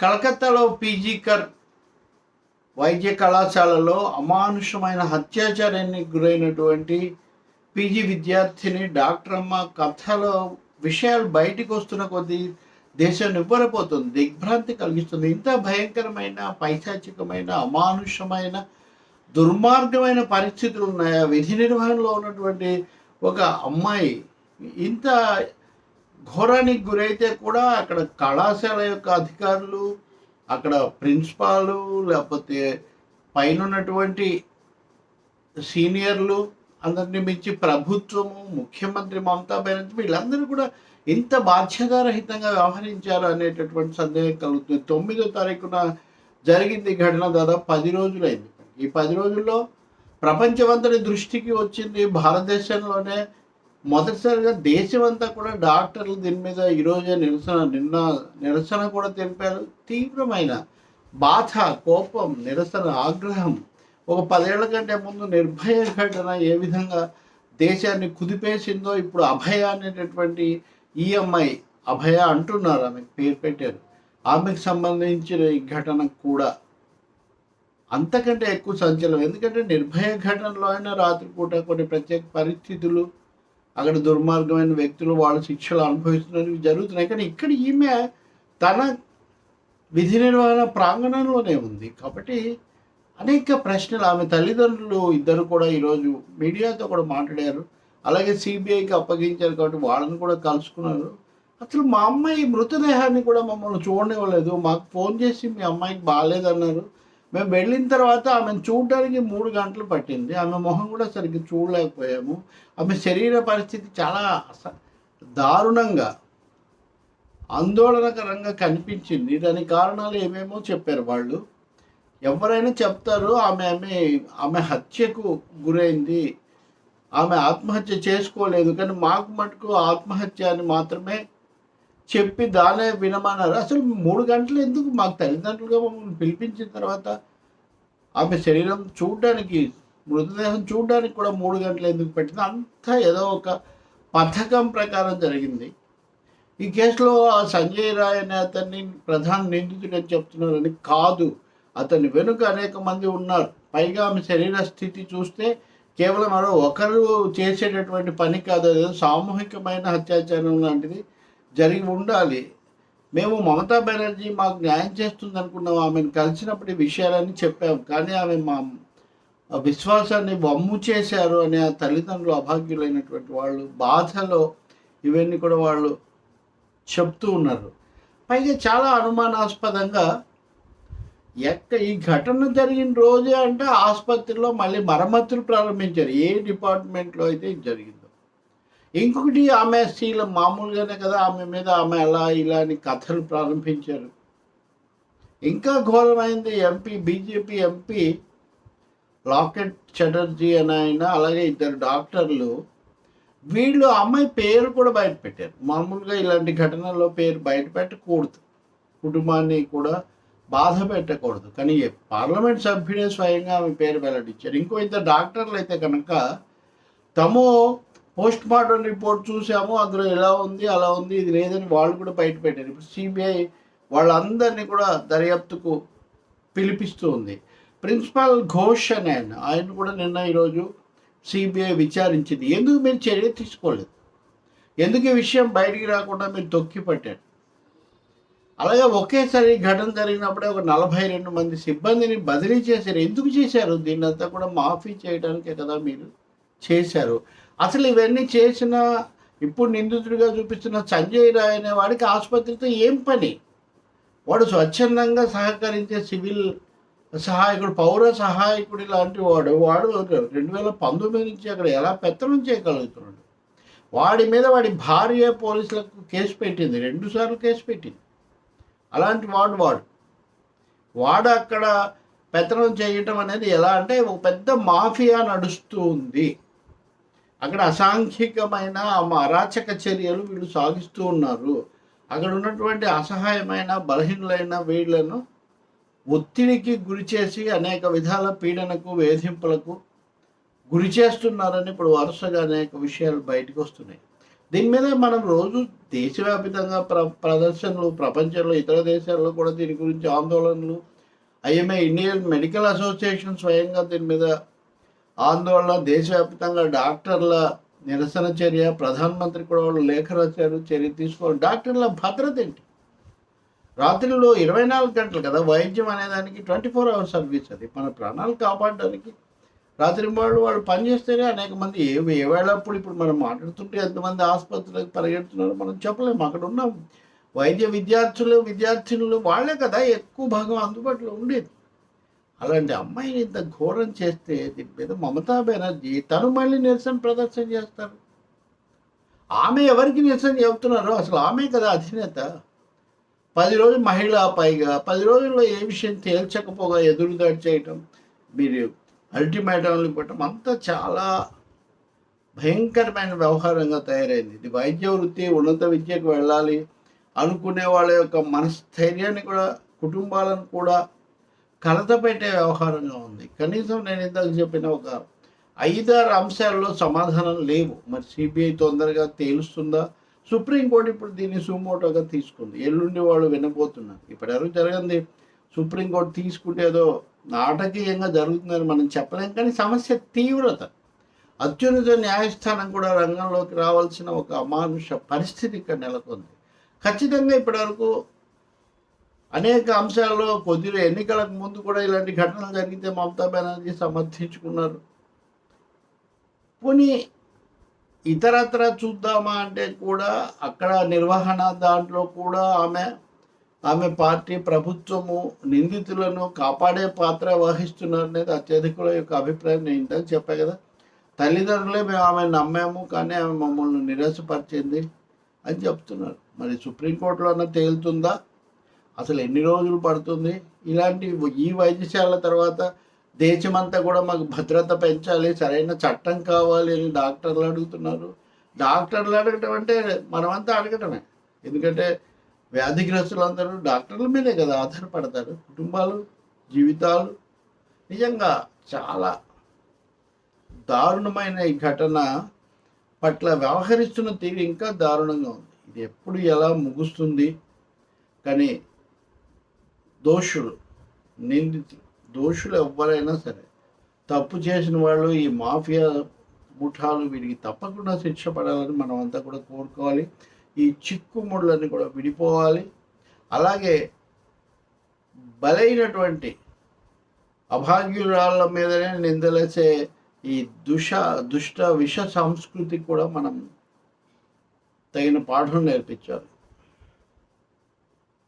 కలకత్తాలో పీజీకర్ వైద్య కళాశాలలో అమానుషమైన అత్యాచారానికి గురైనటువంటి పీజీ విద్యార్థిని డాక్టర్ అమ్మ కథలో విషయాలు బయటికి వస్తున్న కొద్దీ దేశం నివ్వరపోతుంది దిగ్భ్రాంతి కలిగిస్తుంది. ఇంత భయంకరమైన పైశాచికమైన అమానుషమైన దుర్మార్గమైన పరిస్థితులు ఉన్నాయా? విధి నిర్వహణలో ఉన్నటువంటి ఒక అమ్మాయి ఇంత ఘోరానికి గురైతే కూడా అక్కడ కళాశాల యొక్క అధికారులు అక్కడ ప్రిన్సిపాలు లేకపోతే పైన ఉన్నటువంటి సీనియర్లు అందరినీ మించి ప్రభుత్వము ముఖ్యమంత్రి మమతా బెనర్జీ వీళ్ళందరూ కూడా ఇంత బాధ్యతారహితంగా వ్యవహరించారు అనేటటువంటి సందేహం కలుగుతుంది. తొమ్మిదో తారీఖున జరిగింది ఘటన దాదాపు పది రోజులైంది. ఈ పది రోజుల్లో ప్రపంచమంతటి దృష్టికి వచ్చింది భారతదేశంలోనే మొదటిసారిగా దేశం అంతా కూడా డాక్టర్లు దీని మీద ఈరోజే నిరసన నిన్న నిరసన కూడా తెలిపారు. తీవ్రమైన బాధ కోపం నిరసన ఆగ్రహం. ఒక పదేళ్ళ కంటే ముందు నిర్భయ ఘటన ఏ విధంగా దేశాన్ని కుదిపేసిందో ఇప్పుడు అభయ అనేటటువంటి ఈఎంఐ అభయ అంటున్నారు ఆమెకు పేరు పెట్టారు. ఆమెకు సంబంధించిన ఈ ఘటన కూడా అంతకంటే ఎక్కువ సంచలనం. ఎందుకంటే నిర్భయ ఘటనలో అయినా రాత్రిపూట కొన్ని ప్రత్యేక పరిస్థితులు అక్కడ దుర్మార్గమైన వ్యక్తులు వాళ్ళ శిక్షలు అనుభవిస్తున్నవి జరుగుతున్నాయి. కానీ ఇక్కడ ఈమె తన విధి నిర్వహణ ప్రాంగణంలోనే ఉంది. కాబట్టి అనేక ప్రశ్నలు ఆమె తల్లిదండ్రులు ఇద్దరు కూడా ఈరోజు మీడియాతో కూడా మాట్లాడారు. అలాగే సిబిఐకి అప్పగించారు కాబట్టి వాళ్ళని కూడా కలుసుకున్నారు. అసలు మా అమ్మాయి మృతదేహాన్ని కూడా మమ్మల్ని చూడనివ్వలేదు. మాకు ఫోన్ చేసి మీ అమ్మాయికి బాగాలేదన్నారు. మేము వెళ్ళిన తర్వాత ఆమెను చూడడానికి మూడు గంటలు పట్టింది. ఆమె మొహం కూడా సరిగ్గా చూడలేకపోయాము. ఆమె శరీర పరిస్థితి చాలా అస- దారుణంగా ఆందోళనకరంగా కనిపించింది. దాని కారణాలు ఏమేమో చెప్పారు వాళ్ళు. ఎవరైనా చెప్తారు ఆమె ఆమె ఆమె హత్యకు గురైంది. ఆమె ఆత్మహత్య చేసుకోలేదు. కానీ మాకు మటుకు ఆత్మహత్య అని మాత్రమే చెప్పి దానే వినమన్నారు. అసలు మూడు గంటలు ఎందుకు మాకు తల్లిదండ్రులుగా మమ్మల్ని పిలిపించిన తర్వాత ఆమె శరీరం చూడడానికి మృతదేహం చూడడానికి కూడా మూడు గంటలు ఎందుకు పెట్టింది అంతా ఏదో ఒక పథకం ప్రకారం జరిగింది. ఈ కేసులో ఆ సంజయ్ రాయ్ అనే అతన్ని ప్రధాన నిందితుడని చెప్తున్నారని కాదు. అతని వెనుక అనేక మంది ఉన్నారు. పైగా ఆమె శరీర స్థితి చూస్తే కేవలం మరో ఒకరు చేసేటటువంటి పని కాదు. అదేదో సామూహికమైన అత్యాచారం లాంటిది జరిగి ఉండాలి. మేము మమతా బెనర్జీ మాకు న్యాయం చేస్తుంది అనుకున్నాం ఆమెను కలిసినప్పుడు ఈ విషయాలన్నీ చెప్పాము కానీ ఆమె మా విశ్వాసాన్ని వమ్ము చేశారు అనే ఆ తల్లిదండ్రులు అభాగ్యులైనటువంటి వాళ్ళు బాధలో ఇవన్నీ కూడా వాళ్ళు చెప్తూ ఉన్నారు. పైగా చాలా అనుమానాస్పదంగా ఎక్క ఈ ఘటన జరిగిన రోజే అంటే ఆసుపత్రిలో మళ్ళీ మరమ్మతులు ప్రారంభించారు. ఏ డిపార్ట్మెంట్లో అయితే ఇది ఇంకొకటి ఆమె స్త్రీలు మామూలుగానే కదా ఆమె మీద ఆమె అలా ఇలా అని కథలు ప్రారంభించారు. ఇంకా ఘోరమైంది MP BJP MP Locket Chatterjee అని ఆయన అలాగే ఇద్దరు డాక్టర్లు వీళ్ళు అమ్మాయి పేరు కూడా బయట పెట్టారు. మామూలుగా ఇలాంటి ఘటనల్లో పేరు బయట పెట్టకూడదు. కుటుంబాన్ని కూడా బాధ పెట్టకూడదు. కానీ పార్లమెంట్ సభ్యుడే స్వయంగా ఆమె పేరు వెల్లడించారు. ఇంకో ఇద్దరు డాక్టర్లు అయితే కనుక తము పోస్ట్ మార్టం రిపోర్ట్ చూసాము అందులో ఎలా ఉంది అలా ఉంది ఇది లేదని వాళ్ళు కూడా బయట పెట్టారు. ఇప్పుడు సిబిఐ వాళ్ళందరినీ కూడా దర్యాప్తుకు పిలిపిస్తూ ఉంది. ప్రిన్సిపాల్ ఘోష్ అని ఆయన ఆయన కూడా నిన్న ఈరోజు సిబిఐ విచారించింది. ఎందుకు మీరు చర్య తీసుకోలేదు? ఎందుకు ఈ విషయం బయటికి రాకుండా మీరు తొక్కి పట్టారు? అలాగే ఒకేసారి ఘటన జరిగినప్పుడే ఒక నలభై రెండు మంది సిబ్బందిని బదిలీ చేశారు. ఎందుకు చేశారు? దీన్నంతా కూడా మాఫీ చేయడానికే కదా మీరు చేశారు. అసలు ఇవన్నీ చేసిన ఇప్పుడు నిందితుడిగా చూపిస్తున్న సంజయ్ రాయ్ అనే వాడికి ఆసుపత్రితో ఏం పని? వాడు స్వచ్ఛందంగా సహకరించే సివిల్ సహాయకుడు పౌర సహాయకుడు లాంటి వాడు. వాడు రెండు వేల పంతొమ్మిది నుంచి అక్కడ ఎలా పెత్తనం చేయగలుగుతున్నాడు? వాడి మీద వాడి భార్య పోలీసులకు కేసు పెట్టింది. రెండు సార్లు కేసు పెట్టింది. అలాంటి వాడు వాడు. వాడు అక్కడ పెత్తనం చేయటం అనేది ఎలా అంటే ఒక పెద్ద మాఫియా నడుస్తూ ఉంది. అక్కడ అసాంఘికమైన అరాచక చర్యలు వీళ్ళు సాగిస్తూ ఉన్నారు. అక్కడ ఉన్నటువంటి అసహాయమైన బలహీనులైన వీళ్ళను ఒత్తిడికి గురి చేసి అనేక విధాల పీడనకు వేధింపులకు గురి చేస్తున్నారని ఇప్పుడు వరుసగా అనేక విషయాలు బయటకు వస్తున్నాయి. దీని మీద మనం రోజు దేశవ్యాప్తంగా ప్ర ప్రదర్శనలు ప్రపంచంలో ఇతర దేశాల్లో కూడా దీని గురించి ఆందోళనలు ఐఎంఏ ఇండియన్ మెడికల్ అసోసియేషన్ స్వయంగా దీని మీద ఆందోళన దేశవ్యాప్తంగా డాక్టర్ల నిరసన చర్య ప్రధానమంత్రి కూడా వాళ్ళు లేఖ రాశారు చర్య తీసుకోవాలి. డాక్టర్ల భద్రత ఏంటి? రాత్రిలో ఇరవై నాలుగు గంటలు కదా వైద్యం అనేదానికి ట్వంటీ ఫోర్ అవర్స్ సర్వీస్ అది. మన ప్రాణాలు కాపాడడానికి రాత్రి వాళ్ళు వాళ్ళు పనిచేస్తేనే అనేక మంది ఏ ఏవేళప్పుడు ఇప్పుడు మనం మాట్లాడుతుంటే ఎంతమంది ఆసుపత్రులకు పరిగెడుతున్నారో మనం చెప్పలేము. అక్కడ ఉన్న వైద్య విద్యార్థులు విద్యార్థినులు వాళ్ళే కదా ఎక్కువ భాగం అందుబాటులో ఉండేది. అలాంటి అమ్మాయిని ఇంత ఘోరం చేస్తే దీని మీద మమతా బెనర్జీ తను మళ్ళీ నిరసన ప్రదర్శన చేస్తారు. ఆమె ఎవరికి నిరసన చెబుతున్నారో అసలు ఆమె కదా అధినేత. పది రోజులు మహిళ పైగా పది రోజుల్లో ఏ విషయం తేల్చకపోగా ఎదురుదాడి చేయటం మీరు అల్టిమేటంలు ఇవ్వటం అంతా చాలా భయంకరమైన వ్యవహారంగా తయారైంది. ఇది వైద్య వృత్తి ఉన్నత విద్యకు వెళ్ళాలి అనుకునే వాళ్ళ యొక్క మనస్థైర్యాన్ని కూడా కుటుంబాలను కూడా కలత పెట్టే వ్యవహారంగా ఉంది. కనీసం నేను ఇందాక చెప్పిన ఒక ఐదారు అంశాల్లో సమాధానం లేవు. మరి సిబిఐ తొందరగా తేలుస్తుందా? సుప్రీంకోర్టు ఇప్పుడు దీన్ని సుమోటోగా తీసుకుంది. ఎల్లుండి వాళ్ళు వినబోతున్నారు. ఇప్పటివరకు జరగంది? సుప్రీంకోర్టు తీసుకుంటే ఏదో నాటకీయంగా జరుగుతుందని మనం చెప్పలేం. కానీ సమస్య తీవ్రత. అత్యున్నత న్యాయస్థానం కూడా రంగంలోకి రావాల్సిన ఒక అమానుష పరిస్థితి ఇక్కడ నెలకొంది. ఖచ్చితంగా ఇప్పటివరకు అనేక అంశాల్లో కొద్దిగా ఎన్నికలకు ముందు కూడా ఇలాంటి ఘటనలు జరిగితే మమతా బెనర్జీ సమర్థించుకున్నారు. పోనీ ఇతరత్ర చూద్దామా అంటే కూడా అక్కడ నిర్వహణ దాంట్లో కూడా ఆమె ఆమె పార్టీ ప్రభుత్వము నిందితులను కాపాడే పాత్ర వహిస్తున్నారు అనేది అత్యధికుల యొక్క అభిప్రాయం నేను ఇంతకు చెప్పా కదా. తల్లిదండ్రులే మేము ఆమె నమ్మాము కానీ ఆమె మమ్మల్ని నిరాశపరిచింది అని చెప్తున్నారు. మరి సుప్రీంకోర్టులో అన్న తేలుతుందా? అసలు ఎన్ని రోజులు పడుతుంది? ఇలాంటి ఈ వైద్యశాల తర్వాత దేశమంతా కూడా మాకు భద్రత పెంచాలి సరైన చట్టం కావాలి అని డాక్టర్లు అడుగుతున్నారు. డాక్టర్లు అడగటం అంటే మనమంతా అడగటమే. ఎందుకంటే వ్యాధిగ్రస్తులందరూ డాక్టర్ల మీదే కదా ఆధారపడతారు. కుటుంబాలు జీవితాలు. నిజంగా చాలా దారుణమైన ఈ ఘటన పట్ల వ్యవహరిస్తున్న తీరు ఇంకా దారుణంగా ఉంది. ఇది ఎప్పుడు ఎలా ముగుస్తుంది? కానీ దోషులు నిందితులు. దోషులు ఎవ్వరైనా సరే తప్పు చేసిన వాళ్ళు ఈ మాఫియా ముఠాలు వీరికి తప్పకుండా శిక్ష పడాలని మనం అంతా కూడా కోరుకోవాలి. ఈ చిక్కుముళ్ళని కూడా విడిపోవాలి. అలాగే బలైనటువంటి అభాగ్యురాళ్ళ మీదనే నిందలేసే ఈ దుష దుష్ట విష సంస్కృతి కూడా మనం తగిన పాఠం నేర్పించాలి.